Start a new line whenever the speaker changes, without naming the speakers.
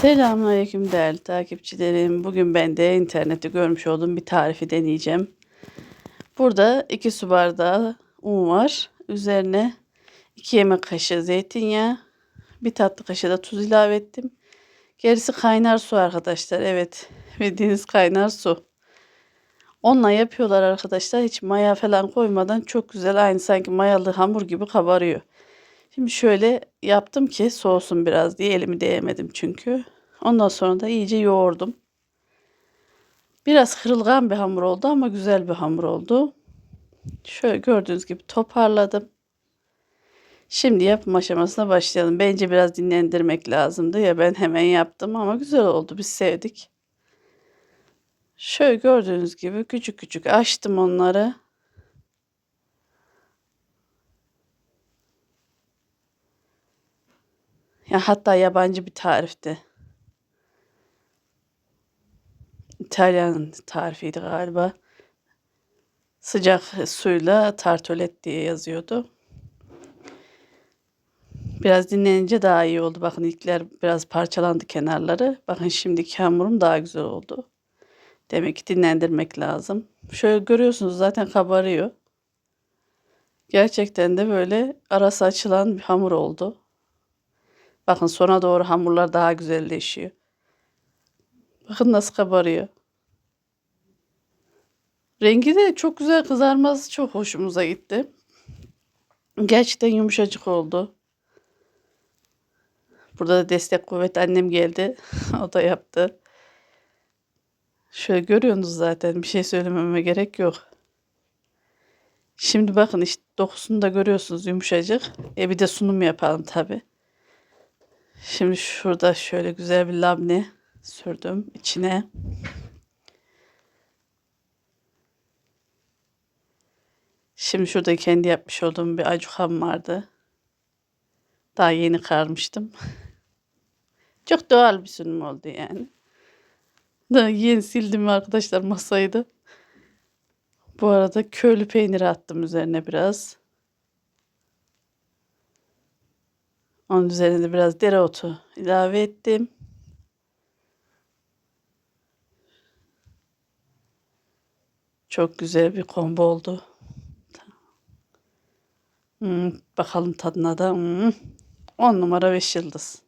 Selamünaleyküm değerli takipçilerim. Bugün ben de internette görmüş olduğum bir tarifi deneyeceğim. Burada 2 su bardağı un var. Üzerine 2 yemek kaşığı zeytinyağı, bir tatlı kaşığı da tuz ilave ettim. Gerisi kaynar su arkadaşlar. Evet, bildiğiniz kaynar su. Onunla yapıyorlar arkadaşlar. Hiç maya falan koymadan çok güzel aynı sanki mayalı hamur gibi kabarıyor. Şimdi şöyle yaptım ki soğusun biraz diye elimi değemedim çünkü. Ondan sonra da iyice yoğurdum. Biraz kırılgan bir hamur oldu ama güzel bir hamur oldu. Şöyle gördüğünüz gibi toparladım. Şimdi yapım aşamasına başlayalım. Bence biraz dinlendirmek lazımdı ya ben hemen yaptım ama güzel oldu. Biz sevdik. Şöyle gördüğünüz gibi küçük küçük açtım onları. Hatta yabancı bir tarifti. İtalyan tarifiydi galiba. Sıcak suyla tartolet diye yazıyordu. Biraz dinlenince daha iyi oldu. Bakın ilkler biraz parçalandı kenarları. Bakın şimdiki hamurum daha güzel oldu. Demek ki dinlendirmek lazım. Şöyle görüyorsunuz zaten kabarıyor. Gerçekten de böyle arası açılan bir hamur oldu. Bakın sona doğru hamurlar daha güzelleşiyor. Bakın nasıl kabarıyor. Rengi de çok güzel kızarması çok hoşumuza gitti. Gerçekten yumuşacık oldu. Burada da destek kuvvet annem geldi. o da yaptı. Şöyle görüyorsunuz zaten. Bir şey söylememe gerek yok. Şimdi bakın işte dokusunu da görüyorsunuz yumuşacık. E bir de sunum yapalım tabi. Şimdi şurada şöyle güzel bir labne sürdüm içine. Şimdi şurada kendi yapmış olduğum bir acuham vardı. Daha yeni karmıştım. Çok doğal bir sunum oldu yani. Daha yeni sildim arkadaşlar masayı da. Bu arada köylü peyniri attım üzerine biraz. Onun üzerine de biraz dereotu ilave ettim. Çok güzel bir kombo oldu. Hmm, bakalım tadına da. Hmm, 10 numara 5 yıldız.